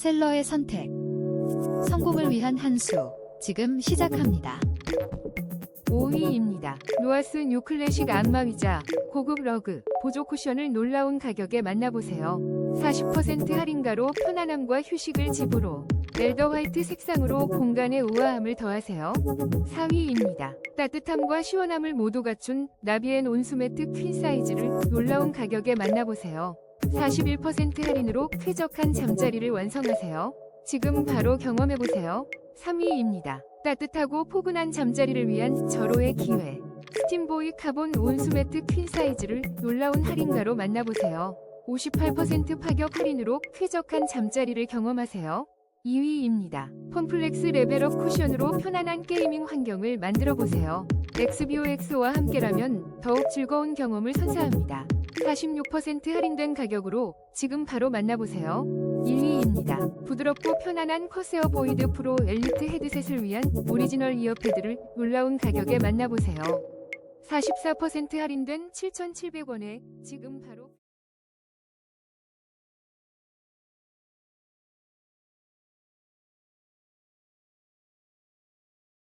셀러의 선택. 성공을 위한 한 수. 지금 시작합니다. 5위입니다. 노아스 뉴 클래식 안마의자, 고급 러그, 보조 쿠션을 놀라운 가격에 만나보세요. 40% 할인가로 편안함과 휴식을 집으로, 엘더 화이트 색상으로 공간의 우아함을 더하세요. 4위입니다. 따뜻함과 시원함을 모두 갖춘 나비엔 온수매트 퀸 사이즈를 놀라운 가격에 만나보세요. 41% 할인으로 쾌적한 잠자리를 완성하세요. 지금 바로 경험해보세요. 3위입니다. 따뜻하고 포근한 잠자리를 위한 절호의 기회. 스팀보이 카본 온수매트 퀸 사이즈를 놀라운 할인가로 만나보세요. 58% 파격 할인으로 쾌적한 잠자리를 경험하세요. 2위입니다. 폼플렉스 레벨업 쿠션으로 편안한 게이밍 환경을 만들어 보세요. 엑스비오 X와 함께라면 더욱 즐거운 경험을 선사합니다. 46% 할인된 가격으로 지금 바로 만나보세요. 1위입니다. 부드럽고 편안한 커세어 보이드 프로 엘리트 헤드셋을 위한 오리지널 이어패드를 놀라운 가격에 만나보세요. 44% 할인된 7,700원에 지금 바로